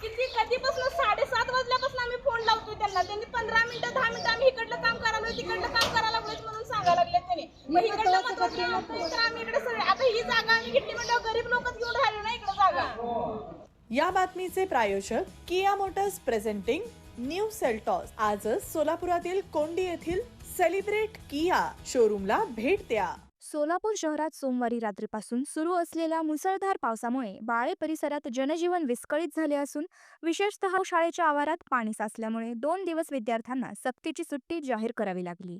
किती कधीपासून? साडेसात वाजल्यापासून आम्ही फोन लावतोय त्यांना. त्यांनी पंधरा मिनिटं दहा मिनिटं आम्ही इकडलं काम करायला तिकडलं काम करायला म्हणून सांगायला लागले त्यांनी. मग इकडलं महत्वाचं नव्हतं, तर आम्ही इकडे सगळे आता ही जागा आम्ही घेतली गरीब लोकच घेऊन राहिलो ना इकडे जागा. या बातमीचे प्रायोजक Kia Motors presenting new Seltos. आजच सोलापुरातील कोंडी येथील सेलिब्रेट किया शोरूमला भेट द्या. सोलापूर शहरात सोमवारी रात्रीपासून सुरू असलेल्या मुसळधार पावसामुळे बाळे परिसरात जनजीवन विस्कळीत झाले असून विशेषतः शाळेच्या आवारात पाणी साचल्यामुळे दोन दिवस विद्यार्थ्यांना सक्तीची सुट्टी जाहीर करावी लागली.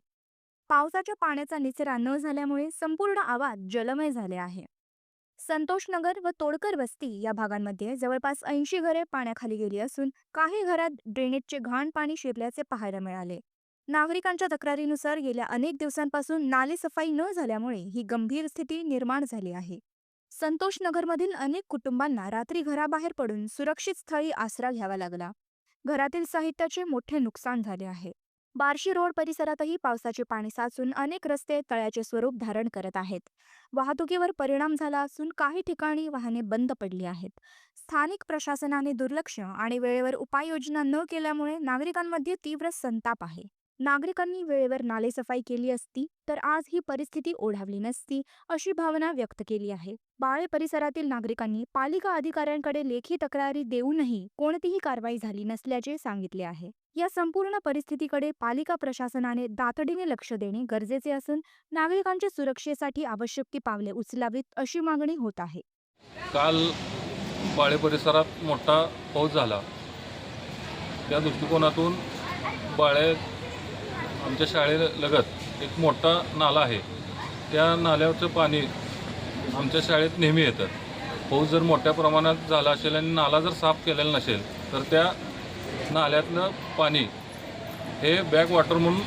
पावसाच्या पाण्याचा निचरा न झाल्यामुळे संपूर्ण आवाज जलमय झाले आहे. संतोषनगर व तोडकर वस्ती या भागांमध्ये जवळपास ऐंशी घरे पाण्याखाली गेली असून काही घरात ड्रेनेजचे घाण पाणी शिरल्याचे पाहायला मिळाले. नागरिकांच्या तक्रारीनुसार गेल्या अनेक दिवसांपासून नालेसफाई न झाल्यामुळे ही गंभीर स्थिती निर्माण झाली आहे. संतोष नगरमधील अनेक कुटुंबांना रात्री घराबाहेर पडून सुरक्षित स्थळी आसरा घ्यावा लागला. घरातील साहित्याचे मोठे नुकसान झाले आहे. बार्शी रोड परिसरातही पावसाचे पाणी साचून अनेक रस्ते तळ्याचे स्वरूप धारण करत आहेत. वाहतुकीवर परिणाम झाला असून काही ठिकाणी वाहने बंद पडली आहेत. स्थानिक प्रशासनाने दुर्लक्ष आणि वेळेवर उपाययोजना न केल्यामुळे नागरिकांमध्ये तीव्र संताप आहे. नागरिकांनी वेळेवर नालेसफाई केली असती तर आज ही परिस्थिती ओढावली नसती अशी भावना व्यक्त केली आहे. बाळे परिसरातील नागरिकांनी पालिका अधिकाऱ्यांकडे लेखी तक्रारी देऊनही कोणतीही कारवाई झाली नसल्याचे सांगितले आहे. या संपूर्ण परिस्थितीकडे पालिका प्रशासनाने तातडीने लक्ष देणे गरजेचे असून नागरिकांच्या सुरक्षेसाठी आवश्यक ती पावले उचलावीत अशी मागणी होत आहे. काल बाळे परिसरात मोठा पाऊस झाला. त्या दृष्टिकोनातून बाळे आमच्या शाळेलगत एक मोठा नाला आहे. त्या नाल्यावरचं पाणी आमच्या शाळेत नेहमी येतं. पाऊस जर मोठ्या प्रमाणात झाला असेल आणि नाला जर साफ केलेला नसेल तर त्या नाल्यातलं पाणी हे बॅक वॉटर म्हणून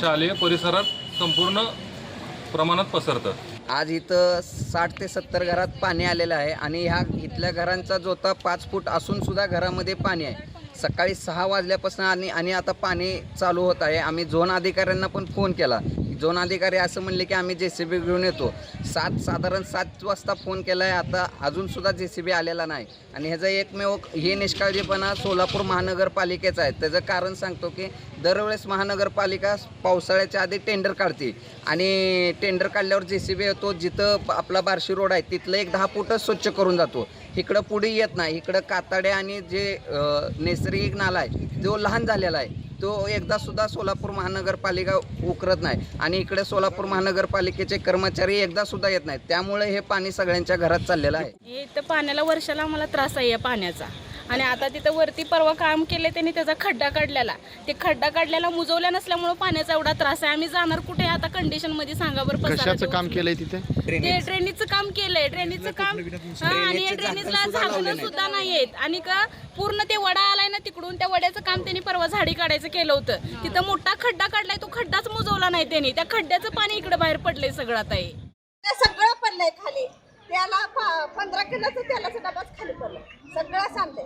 शालेय परिसरात संपूर्ण प्रमाणात पसरतं. आज इथं साठ ते सत्तर घरात पाणी आलेलं आहे आणि ह्या इथल्या घरांचा जोता पाच फूट असून सुद्धा घरामध्ये पाणी आहे. सकाळी सहा वाजल्यापासून आणि आणि आता पाणी चालू होत आहे. आम्ही झोन अधिकाऱ्यांना पण फोन केला. झोन अधिकारी असं म्हणले की आम्ही जे सी बी घेऊन येतो. सात साधारण सात वाजता फोन केला आहे आता अजूनसुद्धा जे सी बी आलेला नाही. आणि ह्याचा एकमेव हे निष्काळजीपणा सोलापूर महानगरपालिकेचा आहे. त्याचं कारण सांगतो की दरवेळेस महानगरपालिका पावसाळ्याच्या आधी टेंडर काढते. आणि टेंडर काढल्यावर जे सी बी येतो जिथं आपला बार्शी रोड आहे तिथलं एक दहा फुटच स्वच्छ करून जातो. इकडं पुढे येत नाही. इकडं कातडे आणि जे नैसर्गिक नाला आहे जो लहान झालेला आहे. तो एकदा सुद्धा सोलापूर महानगरपालिका उकरत नाही. आणि इकडे सोलापूर महानगरपालिकेचे कर्मचारी एकदा सुद्धा येत नाहीत. त्यामुळे हे पाणी सगळ्यांच्या घरात चाललेलं आहे. इथं पाण्याला वर्षाला आम्हाला त्रास आहे या पाण्याचा. आणि आता तिथं वरती परवा काम केले त्यांनी त्याचा खड्डा काढलेला. ते खड्डा काढलेला मुजवल्या नसल्यामुळे पाण्याचा एवढा त्रास आहे. आम्ही जाणार कुठे आता कंडिशनमध्ये सांगा बरं कशाचं काम. केलंय तिथे? ते ड्रेनेजचं काम केलंय. ड्रेनेजचं काम हा, आणि ड्रेनेजला झाकण सुद्धा झाकणं लावले सुद्धा नाही आहेत आणि का पूर्ण ते वडा आलाय ना तिकडून त्या वड्याचं काम त्यांनी परवा झाडी काढायचं केलं होतं. तिथं मोठा खड्डा काढलाय तो खड्डाच मुजवला नाही त्यांनी. त्या खड्ड्याचं पाणी इकडे बाहेर पडलंय सगळं आता सगळं पडलंय खाली. त्याला प- पंधरा किलोचं तेलाचा डबाच खाली पडलं. सगळं सांगते.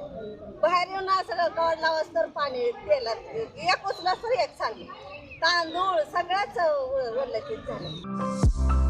बाहेर येऊन सगळं गड लावस तर पाणी तेला एक उचलं तर एक सांगते. तांदूळ सगळंच वल्लकीत झालं.